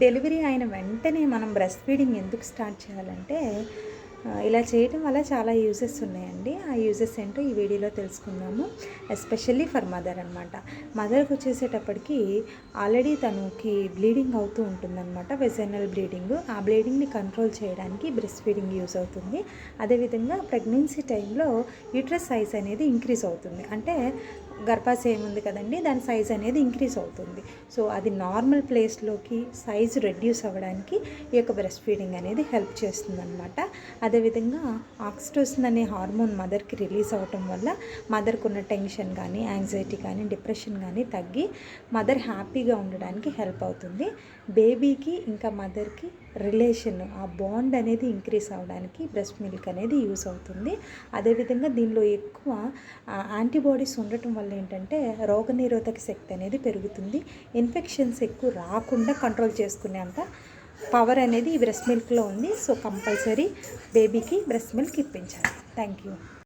Delivery అయిన వెంటనే మనం బ్రెస్ట్ ఫీడింగ్ ఎందుకు స్టార్ట్ చేయాలంటే ఇలా చేయడం వల్ల చాలా యూజెస్ ఉన్నాయండి. ఆ యూజెస్ ఏంటో ఈ వీడియోలో తెలుసుకుందాము. ఎస్పెషల్లీ ఫర్ మదర్ అనమాట మదర్కి వచ్చేసేటప్పటికి ఆల్రెడీ తనకి బ్లీడింగ్ అవుతూ ఉంటుందన్నమాట. Vaginal bleeding. ఆ బ్లీడింగ్ని కంట్రోల్ చేయడానికి బ్రెస్ట్ ఫీడింగ్ యూజ్ అవుతుంది. అదేవిధంగా ప్రెగ్నెన్సీ టైంలో యూట్రస్ సైజ్ అనేది ఇంక్రీజ్ అవుతుంది. అంటే గర్భాశయం ఉంది కదండి దాని సైజ్ అనేది ఇంక్రీజ్ అవుతుంది. సో అది నార్మల్ ప్లేస్లోకి సైజు రెడ్యూస్ అవ్వడానికి ఈ యొక్క బ్రెస్ట్ ఫీడింగ్ అనేది హెల్ప్ చేస్తుంది అనమాట అదేవిధంగా ఆక్సిటోసిన్ అనే హార్మోన్ మదర్కి రిలీజ్ అవ్వటం వల్ల మదర్కు ఉన్న టెన్షన్ కానీ యాంగ్జైటీ కానీ డిప్రెషన్ కానీ తగ్గి మదర్ హ్యాపీగా ఉండడానికి హెల్ప్ అవుతుంది. బేబీకి ఇంకా మదర్కి రిలేషన్ ఆ బాండ్ అనేది ఇంక్రీజ్ అవ్వడానికి బ్రెస్ట్ మిల్క్ అనేది యూస్ అవుతుంది. అదేవిధంగా దీనిలో ఎక్కువ యాంటీబాడీస్ ఉండటం వల్ల వల్ల ఏంటంటే రోగనిరోధక శక్తి అనేది పెరుగుతుంది. ఇన్ఫెక్షన్స్ ఎక్కువ రాకుండా కంట్రోల్ చేసుకునేంత పవర్ అనేది ఈ బ్రెస్ట్ మిల్క్లో ఉంది. సో కంపల్సరీ బేబీకి బ్రెస్ట్ మిల్క్ ఇప్పించాలి. Thank you